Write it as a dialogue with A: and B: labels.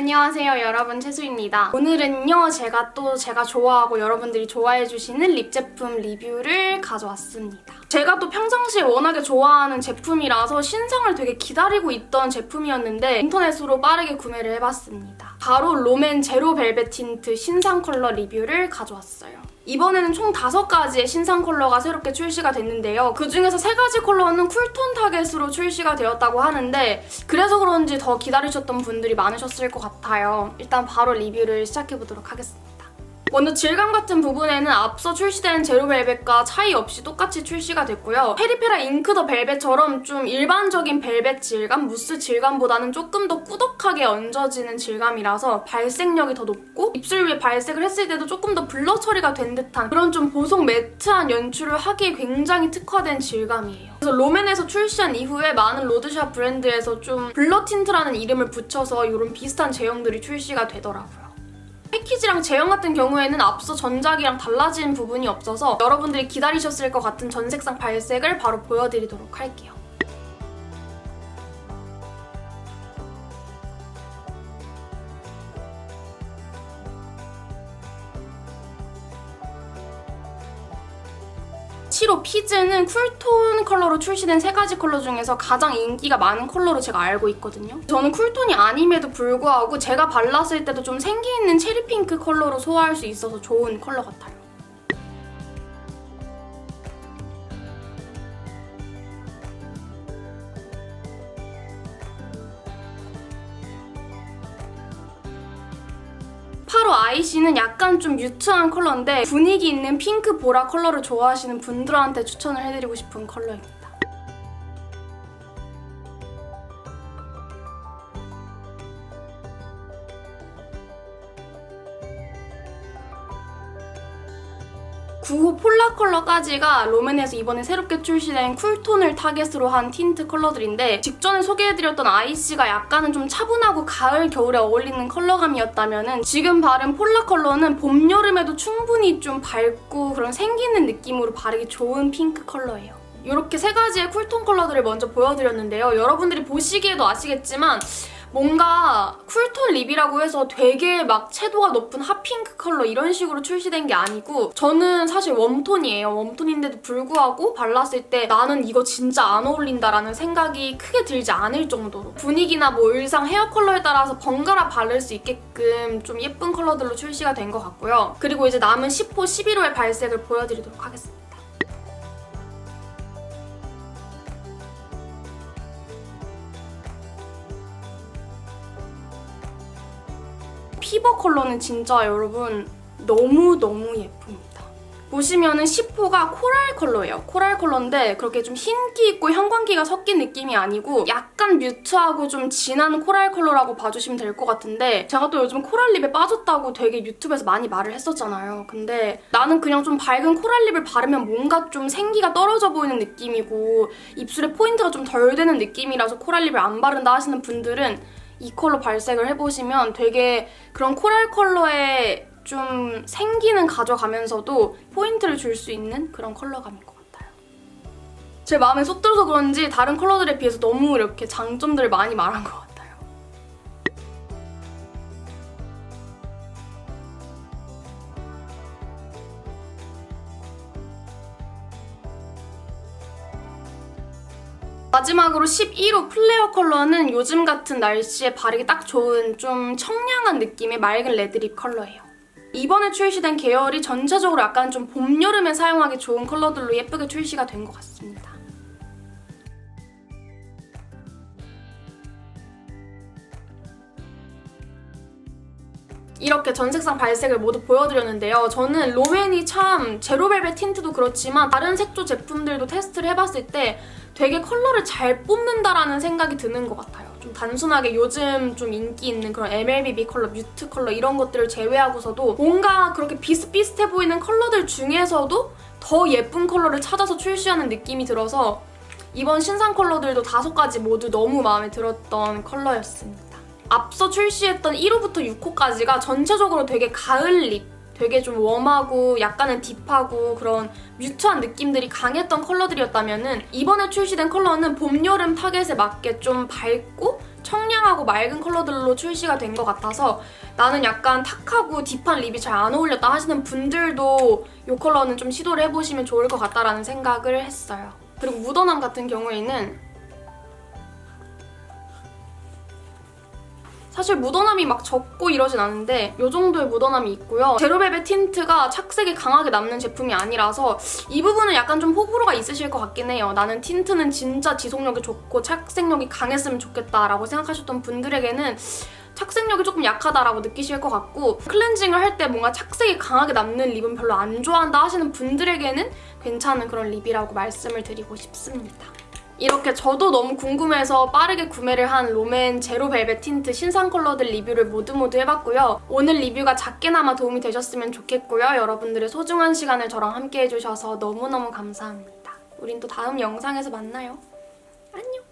A: 안녕하세요 여러분. 채수입니다. 오늘은요 제가 또 제가 좋아하고 여러분들이 좋아해 주시는 립 제품 리뷰를 가져왔습니다. 제가 또 평상시에 워낙에 좋아하는 제품이라서 신상을 되게 기다리고 있던 제품이었는데 인터넷으로 빠르게 구매를 해봤습니다. 바로 롬앤 제로 벨벳 틴트 신상 컬러 리뷰를 가져왔어요 이번에는 총 5가지의 신상 컬러가 새롭게 출시가 됐는데요. 그 중에서 3가지 컬러는 쿨톤 타겟으로 출시가 되었다고 하는데 그래서 그런지 더 기다리셨던 분들이 많으셨을 것 같아요. 일단 바로 리뷰를 시작해보도록 하겠습니다. 먼저 질감 같은 부분에는 앞서 출시된 제로벨벳과 차이 없이 똑같이 출시가 됐고요. 페리페라 잉크 더 벨벳처럼 좀 일반적인 벨벳 질감, 무스 질감보다는 조금 더 꾸덕하게 얹어지는 질감이라서 발색력이 더 높고 입술 위에 발색을 했을 때도 조금 더 블러 처리가 된 듯한 그런 좀 보송 매트한 연출을 하기에 굉장히 특화된 질감이에요. 그래서 롬앤에서 출시한 이후에 많은 로드샵 브랜드에서 좀 블러 틴트라는 이름을 붙여서 이런 비슷한 제형들이 출시가 되더라고요. 패키지랑 제형 같은 경우에는 앞서 전작이랑 달라진 부분이 없어서 여러분들이 기다리셨을 것 같은 전색상 발색을 바로 보여드리도록 할게요. 치로 피즈는 쿨톤 컬러로 출시된 세 가지 컬러 중에서 가장 인기가 많은 컬러로 제가 알고 있거든요. 저는 쿨톤이 아님에도 불구하고 제가 발랐을 때도 좀 생기 있는 체리 핑크 컬러로 소화할 수 있어서 좋은 컬러 같아요. 파로 아이씨는 약간 좀 뮤트한 컬러인데 분위기 있는 핑크 보라 컬러를 좋아하시는 분들한테 추천을 해드리고 싶은 컬러입니다. 구호 폴라 컬러까지가 롬앤에서 이번에 새롭게 출시된 쿨톤을 타겟으로 한 틴트 컬러들인데 직전에 소개해드렸던 아이씨가 약간은 좀 차분하고 가을, 겨울에 어울리는 컬러감이었다면 지금 바른 폴라 컬러는 봄, 여름에도 충분히 좀 밝고 그런 생기는 느낌으로 바르기 좋은 핑크 컬러예요. 이렇게 세 가지의 쿨톤 컬러들을 먼저 보여드렸는데요. 여러분들이 보시기에도 아시겠지만 뭔가 쿨톤 립이라고 해서 되게 막 채도가 높은 핫핑크 컬러 이런 식으로 출시된 게 아니고 저는 사실 웜톤이에요. 웜톤인데도 불구하고 발랐을 때 나는 이거 진짜 안 어울린다라는 생각이 크게 들지 않을 정도로 분위기나 뭐 의상 헤어 컬러에 따라서 번갈아 바를 수 있게끔 좀 예쁜 컬러들로 출시가 된 것 같고요. 그리고 이제 남은 10호, 11호의 발색을 보여드리도록 하겠습니다. 피버 컬러는 진짜 여러분 너무너무 예쁩니다. 보시면은 10호가 코랄 컬러예요. 코랄 컬러인데 그렇게 좀 흰기 있고 형광기가 섞인 느낌이 아니고 약간 뮤트하고 좀 진한 코랄 컬러라고 봐주시면 될 것 같은데 제가 또 요즘 코랄 립에 빠졌다고 되게 유튜브에서 많이 말을 했었잖아요. 근데 나는 그냥 좀 밝은 코랄 립을 바르면 뭔가 좀 생기가 떨어져 보이는 느낌이고 입술에 포인트가 좀 덜 되는 느낌이라서 코랄 립을 안 바른다 하시는 분들은 이 컬러 발색을 해보시면 되게 그런 코랄 컬러의 좀 생기는 가져가면서도 포인트를 줄 수 있는 그런 컬러감인 것 같아요. 제 마음에 쏙 들어서 그런지 다른 컬러들에 비해서 너무 이렇게 장점들을 많이 말한 것 같아요. 마지막으로 11호 플레어 컬러는 요즘 같은 날씨에 바르기 딱 좋은 좀 청량한 느낌의 맑은 레드립 컬러예요. 이번에 출시된 계열이 전체적으로 약간 좀 봄, 여름에 사용하기 좋은 컬러들로 예쁘게 출시가 된 것 같습니다. 이렇게 전색상 발색을 모두 보여드렸는데요. 저는 롬앤이 참 제로벨벳 틴트도 그렇지만 다른 색조 제품들도 테스트를 해봤을 때 되게 컬러를 잘 뽑는다라는 생각이 드는 것 같아요. 좀 단순하게 요즘 좀 인기 있는 그런 MLBB 컬러, 뮤트 컬러 이런 것들을 제외하고서도 뭔가 그렇게 비슷비슷해 보이는 컬러들 중에서도 더 예쁜 컬러를 찾아서 출시하는 느낌이 들어서 이번 신상 컬러들도 다섯 가지 모두 너무 마음에 들었던 컬러였습니다. 앞서 출시했던 1호부터 6호까지가 전체적으로 되게 가을 립, 되게 좀 웜하고 약간은 딥하고 그런 뮤트한 느낌들이 강했던 컬러들이었다면 이번에 출시된 컬러는 봄, 여름 타겟에 맞게 좀 밝고 청량하고 맑은 컬러들로 출시가 된 것 같아서 나는 약간 탁하고 딥한 립이 잘 안 어울렸다 하시는 분들도 이 컬러는 좀 시도를 해보시면 좋을 것 같다라는 생각을 했어요. 그리고 묻어남 같은 경우에는 사실 묻어남이 막 적고 이러진 않은데 이 정도의 묻어남이 있고요. 제로벨벳 틴트가 착색이 강하게 남는 제품이 아니라서 이 부분은 약간 좀 호불호가 있으실 것 같긴 해요. 나는 틴트는 진짜 지속력이 좋고 착색력이 강했으면 좋겠다라고 생각하셨던 분들에게는 착색력이 조금 약하다라고 느끼실 것 같고 클렌징을 할 때 뭔가 착색이 강하게 남는 립은 별로 안 좋아한다 하시는 분들에게는 괜찮은 그런 립이라고 말씀을 드리고 싶습니다. 이렇게 저도 너무 궁금해서 빠르게 구매를 한 롬앤 제로 벨벳 틴트 신상 컬러들 리뷰를 모두 모두 해봤고요. 오늘 리뷰가 작게나마 도움이 되셨으면 좋겠고요. 여러분들의 소중한 시간을 저랑 함께 해주셔서 너무너무 감사합니다. 우린 또 다음 영상에서 만나요. 안녕!